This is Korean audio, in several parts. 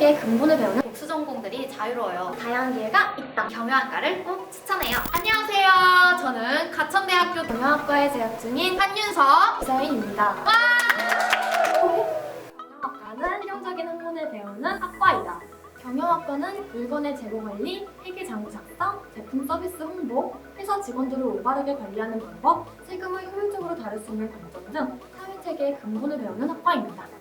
세계의 근본을 배우는 복수 전공들이 자유로워요. 다양한 기회가 있다. 경영학과를 꼭 추천해요. 안녕하세요. 저는 가천대학교 경영학과에 재학 중인 한윤서. 이서인입니다. 경영학과는 실용적인 학문을 배우는 학과이다. 경영학과는 물건의 재고 관리, 회계 장부 작성, 제품 서비스 홍보, 회사 직원들을 올바르게 관리하는 방법, 세금을 효율적으로 다룰 수 있는 관점 등 사회 체계의 근본을 배우는 학과입니다.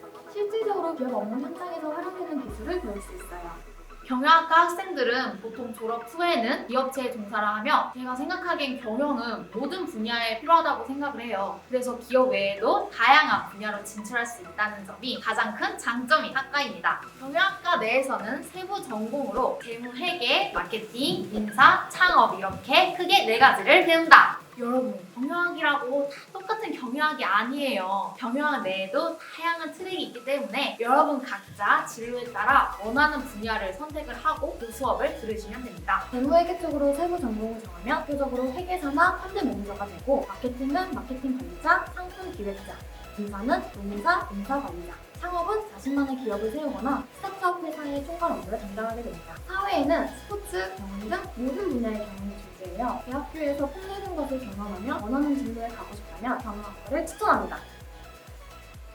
기업 업무 현장에서 활용되는 기술을 배울 수 있어요. 경영학과 학생들은 보통 졸업 후에는 기업체에 종사를 하며 제가 생각하기엔 경영은 모든 분야에 필요하다고 생각을 해요. 그래서 기업 외에도 다양한 분야로 진출할 수 있다는 점이 가장 큰 장점인 학과입니다. 경영학과 내에서는 세부 전공으로 재무 회계, 마케팅, 인사, 창업 이렇게 크게 네 가지를 배운다. 여러분, 경영학이라고 다 똑같은 경영학이 아니에요. 경영학 내에도 다양한 트랙이 있기 때문에 여러분 각자 진로에 따라 원하는 분야를 선택을 하고 그 수업을 들으시면 됩니다. 재무회계 쪽으로 세부 전공을 정하면 대표적으로 회계사나 판대 매니저가 되고 마케팅은 마케팅 관리자, 상품 기획자, 인사는 노무사, 인사 관리자, 창업은 자신만의 기업을 세우거나 스타트업 회사의 총괄 업무를 담당하게 됩니다. 사회에는 스포츠, 경영 등 모든 분야의 경영이 존재해요. 대학교에서 폭넓은 것을 경험하며 원하는 진로에 가고 싶다면 경영학과를 추천합니다.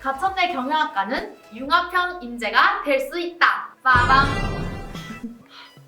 가천대 경영학과는 융합형 인재가 될 수 있다. 빠밤.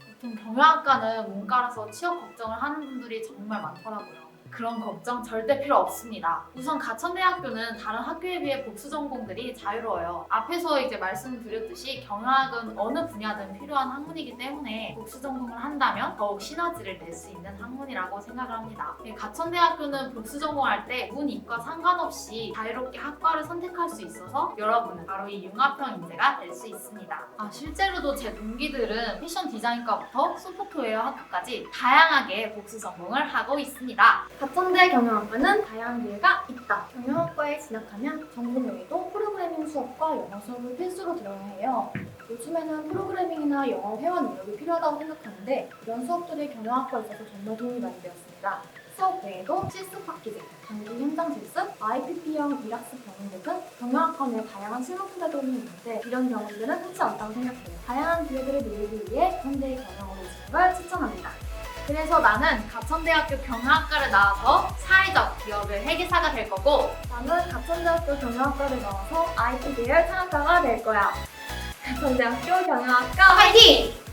보통 경영학과는 문과라서 취업 걱정을 하는 분들이 정말 많더라고요. 그런 걱정 절대 필요 없습니다. 우선 가천대학교는 다른 학교에 비해 복수 전공들이 자유로워요. 앞에서 이제 말씀드렸듯이 경영학은 어느 분야든 필요한 학문이기 때문에 복수 전공을 한다면 더욱 시너지를 낼 수 있는 학문이라고 생각을 합니다. 네, 가천대학교는 복수 전공할 때 문, 이과 상관없이 자유롭게 학과를 선택할 수 있어서 여러분은 바로 이 융합형 인재가 될 수 있습니다. 아, 실제로도 제 동기들은 패션 디자인과부터 소프트웨어 학과까지 다양하게 복수 전공을 하고 있습니다. 가천대 경영학과는 다양한 기회가 있다. 경영학과에 진학하면 전공 외에도 프로그래밍 수업과 영어 수업을 필수로 들어야 해요. 요즘에는 프로그래밍이나 영어 회화 능력이 필요하다고 생각하는데 이런 수업들이 경영학과에 있어서 정말 도움이 많이 되었습니다. 수업 외에도 실습 파키제, 장기 현장 실습, IPP형 일학습 경험들 등 경영학과 내 다양한 실무 프로그램이 있는데 이런 경험들은 흔치 않다고 생각해요. 다양한 기회들을 누리기 위해 현대의 경영으로 걸 추천합니다. 그래서 나는 가천대학교 경영학과를 나와서 사회적 기업의 회계사가 될 거고 나는 가천대학교 경영학과를 나와서 IT 계열 창학과가 될 거야. 가천대학교 경영학과! 화이팅!